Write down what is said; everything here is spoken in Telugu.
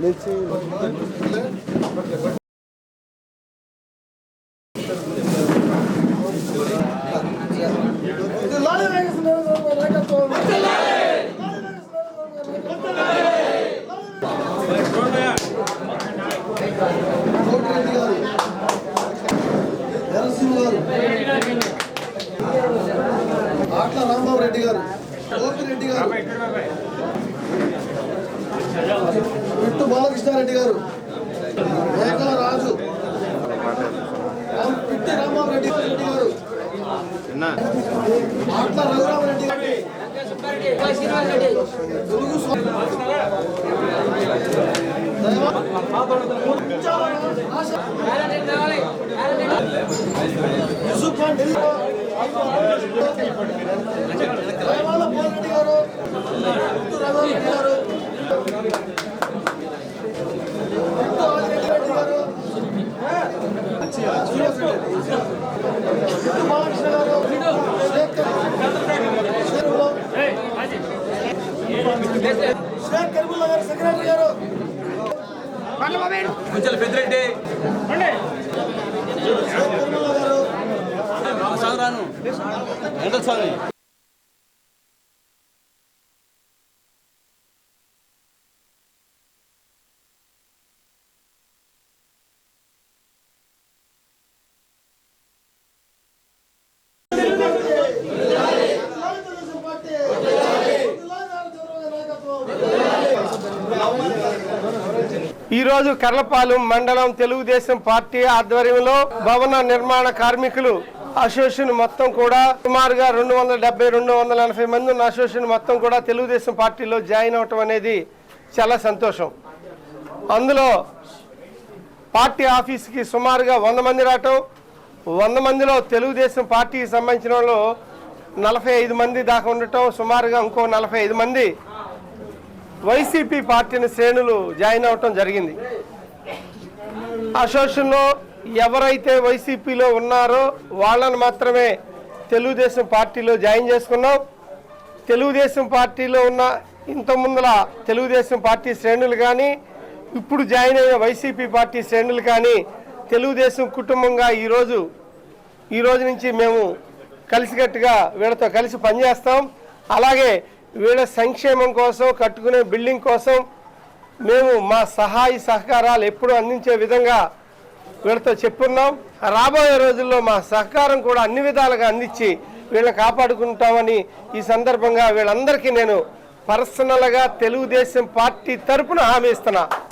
నుంచి గారు నరసింహ గారు. ఆట్ల రాంబాబు రెడ్డి గారు. గారు. బాలకృష్ణారెడ్డి గారు. మేకల రాజు. రామ్- పిట్టి రాంబాబు రెడ్డి రెడ్డి గారు ఆట్ల రఘురామరెడ్డి గారు. తెలుగు యూసుఫ్ కొంచెం పెద్దిరెడ్డి. గారు. సాగరాను వెంకట స్వామి ఈరోజు కర్లపాలెం మండలం తెలుగుదేశం పార్టీ ఆధ్వర్యంలో భవన నిర్మాణ కార్మికులు అసోసియేషన్ మొత్తం కూడా సుమారుగా రెండు వందల డెబ్బై రెండు వందల ఎనభై మంది ఉన్న అసోసియేషన్ మొత్తం కూడా తెలుగుదేశం పార్టీలో జాయిన్ అవటం అనేది చాలా సంతోషం. అందులో పార్టీ ఆఫీస్కి సుమారుగా వంద మంది రావటం వంద మందిలో తెలుగుదేశం పార్టీకి సంబంధించిన వాళ్ళు నలభై ఐదు మంది దాకా ఉండటం సుమారుగా ఇంకో నలభై ఐదు మంది వైసీపీ పార్టీని శ్రేణులు జాయిన్ అవటం జరిగింది. అసోసియేషన్లో ఎవరైతే వైసీపీలో ఉన్నారో వాళ్ళని మాత్రమే తెలుగుదేశం పార్టీలో జాయిన్ చేసుకున్నాం. తెలుగుదేశం పార్టీలో ఉన్న ఇంత ముందల తెలుగుదేశం పార్టీ శ్రేణులు కానీ ఇప్పుడు జాయిన్ అయిన వైసీపీ పార్టీ శ్రేణులు కానీ తెలుగుదేశం కుటుంబంగా ఈరోజు ఈ రోజు నుంచి మేము కలిసికట్టుగా వీళ్ళతో కలిసి పనిచేస్తాం. అలాగే వీళ్ళ సంక్షేమం కోసం కట్టుకునే బిల్డింగ్ కోసం మేము మా సహాయ సహకారాలు ఎప్పుడూ అందించే విధంగా వీళ్ళతో చెప్పున్నాం. రాబోయే రోజుల్లో మా సహకారం కూడా అన్ని విధాలుగా అందించి వీళ్ళని కాపాడుకుంటామని ఈ సందర్భంగా వీళ్ళందరికీ నేను పర్సనల్గా తెలుగుదేశం పార్టీ తరపున హామీ ఇస్తున్నా.